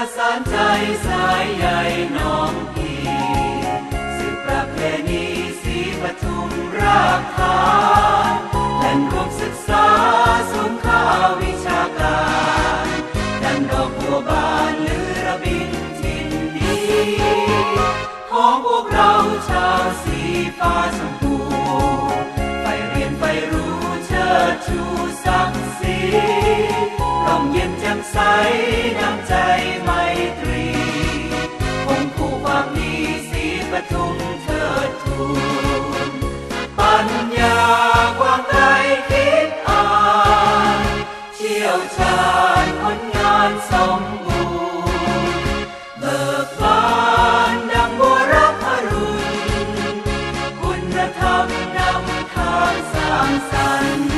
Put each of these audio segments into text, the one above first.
ประสานใจสายใยน้องพี่สืบประเพณีสีปทุมรากฐานแหล่งรวมศึกษาสูงค่าวิชาการดังดอกบัวบานหรือระบินทินดีของพวกเราชาวสีฟ้าชมพูไปเรียนไปรู้เชิดชูศักดิ์ศรีร่มเย็นแจ่มใสน้ำใจ ทิดทูนปัญญากว้างไกลคิดอ่านเชี่ยวชาญผลงานสมบูรณ์เบิกบานดังบัวรับอรุณคุณธรรมนำทางสร้างสรรค์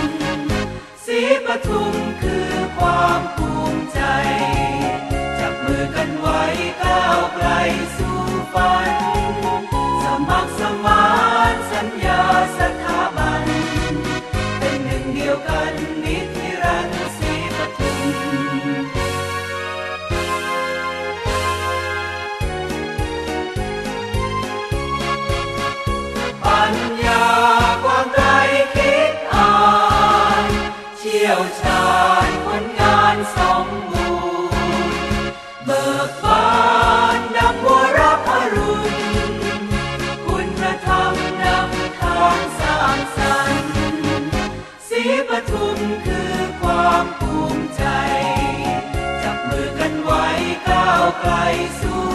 สีปทุมคือความภูมิใจ จับมือกันไว้ก้าวไกลสู่ฝันสมัครสมาน สัญญาสถาบัน เป็นหนึ่งเดียวกันนิตนิรันดร์สีปทุมปัญญากว้างไกลคิดอ่าน เชี่ยวชาญผลงานสมบูรณ์ ไกลสู่